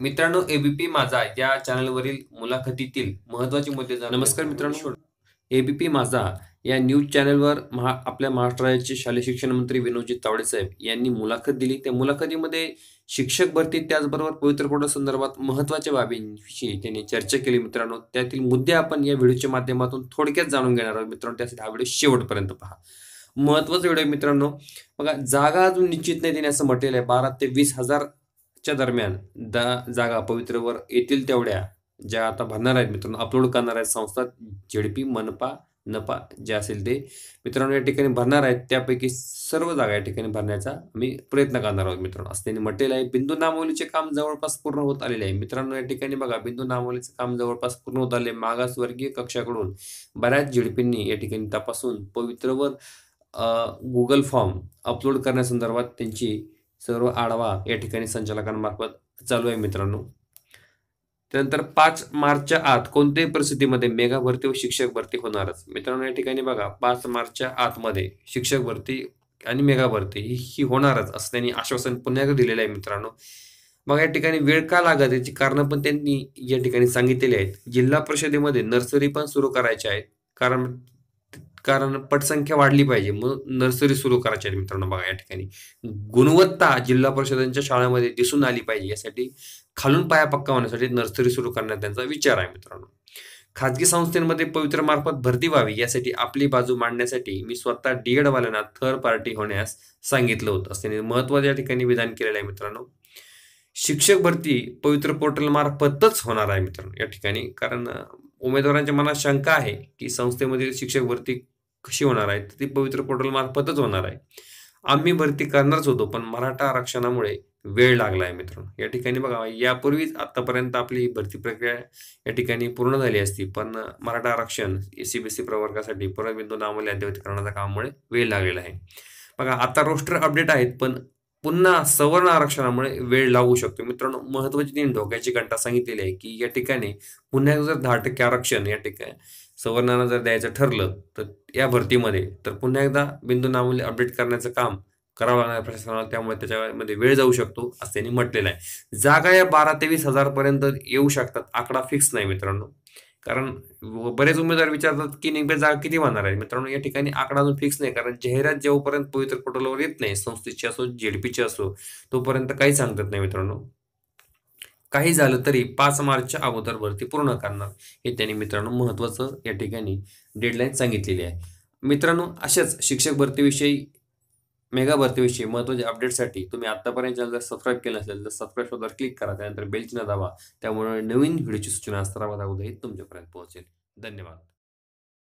मित्रांनो एबीपी माझा या चॅनलवरील मुलाखतीतील महत्त्वाचे मुद्दे नमस्कार मित्रांनो एबीपी माझा या न्यूज चॅनलवर महा आपल्या महाराष्ट्र राज्याचे शालेय शिक्षण मंत्री विनोदजी तावडे साहेब यांनी मुलाखत दिली. त्या मुलाखतीमध्ये शिक्षक भरती त्याचबरोबर पवित्र कोटा संदर्भात महत्त्वाच्या बाबींविषयी त्यांनी चर्चा केली मित्रांनो. त्यातील मुद्दे आपण या व्हिडिओच्या माध्यमातून थोडक्यात जाणून घेणार आहोत मित्रांनो. त्यासाठी हा व्हिडिओ शेवटपर्यंत पहा. महत्त्वाचा व्हिडिओ मित्रांनो. बघा जागा अजून निश्चित नाही देणे असं म्हटलेलं आहे. बारा ते वीस च्या दरम्यान दा जागा पवित्रवर येतील तेवढ्या ज्या आता भरणार आहेत मित्रांनो. अपलोड करणार आहेत संस्था झेडपी मनपा नपा जे असेल ते. मित्रांनो या ठिकाणी भरणार आहेत. त्यापैकी सर्व जागा या ठिकाणी भरण्याचा आम्ही प्रयत्न करणार आहोत मित्रांनो. असं त्यांनी म्हटलेलं आहे. बिंदू नामवलीचे काम जवळपास पूर्ण होत आलेले आहे. मित्रांनो या ठिकाणी बघा बिंदू नामवलीचे काम जवळपास पूर्ण होत आले मागासवर्गीय कक्षाकडून बऱ्याच झेडपींनी या ठिकाणी तपासून पवित्रवर गुगल फॉर्म अपलोड करण्यासंदर्भात त्यांची सर्व आढावा या ठिकाणी संचालकांमार्फत चालू आहे मित्रांनो. त्यानंतर पाच मार्चच्या आत कोणत्याही परिस्थितीमध्ये मेगा भरती व शिक्षक भरती होणारच. मित्रांनो या ठिकाणी बघा पाच मार्चच्या आतमध्ये शिक्षक भरती आणि मेगा भरती ही ही होणारच असं त्यांनी आश्वासन पुन्हा दिलेलं आहे मित्रांनो. मग या ठिकाणी वेळ का लागत याची कारणं पण त्यांनी या ठिकाणी सांगितलेली आहेत. जिल्हा परिषदेमध्ये नर्सरी पण सुरू करायच्या आहेत. कारण कारण पटसंख्या वाढली पाहिजे. म्हणून नर्सरी सुरू करायची आहे मित्रांनो बघा या ठिकाणी. गुणवत्ता जिल्हा परिषदांच्या शाळेमध्ये दिसून आली पाहिजे. यासाठी खालून पाया पक्का होण्यासाठी नर्सरी सुरू करण्यात त्यांचा विचार आहे मित्रांनो. खाजगी संस्थेमध्ये पवित्र मार्फत भरती व्हावी यासाठी आपली बाजू मांडण्यासाठी मी स्वतः डीएड वाल्यांना थर्ड पार्टी होण्यास सांगितलं होतं. असं त्यांनी महत्वाचं या ठिकाणी विधान केलेलं आहे मित्रांनो. शिक्षक भरती पवित्र पोर्टल मार्फतच होणार आहे मित्रांनो या ठिकाणी. कारण उमेदवारांच्या मनात शंका आहे की संस्थेमधील शिक्षक भरती कशी होणार आहे? ती पवित्र पोर्टल मार्फतच होणार आहे. आम्ही भरती करणारच होतो पण मराठा आरक्षणामुळे वेळ लागला आहे मित्रांनो. या ठिकाणी बघा यापूर्वीच आतापर्यंत आपली भरती प्रक्रिया या ठिकाणी पूर्ण झाली असती पण मराठा आरक्षण एस सी बी सी प्रवर्गासाठी परत बिंदू नामले अद्ययावतीकरणाच्या कामामुळे वेळ लागलेला आहे. बघा आता रोस्टर अपडेट आहेत पण पुन्हा सवर्ण आरक्षणामुळे वेळ लागू शकतो. मित्रांनो महत्वाची तीन धोक्याची घंटा सांगितलेली आहे की या ठिकाणी पुन्हा जर दहा टक्के आरक्षण या ठिकाणी सवर्णांना जर द्यायचं ठरलं तर या भरतीमध्ये तर पुन्हा एकदा बिंदू नामूल्य अपडेट करण्याचं काम करावं लागणार प्रशासनाला. त्यामुळे त्याच्यामध्ये वेळ जाऊ शकतो असं त्यांनी म्हटलेलं आहे. जागा या बारा ते वीस हजारपर्यंत येऊ शकतात आकडा फिक्स नाही मित्रांनो. कारण बरेच उमेदवार विचारतात की नेमक्या जागा किती होणार आहे? मित्रांनो या ठिकाणी आकडा अजून फिक्स नाही कारण जाहिरात जेव्हापर्यंत पवित्र पोर्टलवर येत नाही संस्थेची असो जेडपीची असो तोपर्यंत काही सांगतात नाही मित्रांनो. काही झालं तरी पाच मार्चच्या अगोदर भरती पूर्ण करणार. हे त्यांनी मित्रांनो महत्त्वाचं या ठिकाणी डेडलाईन सांगितलेली आहे. मित्रांनो अशाच शिक्षक भरतीविषयी मेगा भरतीविषयी महत्त्वाचे अपडेटसाठी तुम्ही आत्तापर्यंत चॅनल जर सबस्क्राईब केलं असेल तर सबस्क्राईब शोधावर क्लिक करा. त्यानंतर बेल चिन्ह दाबा. त्यामुळे नवीन व्हिडिओची सूचना असताना अगोदर तुमच्यापर्यंत पोहोचेल. धन्यवाद.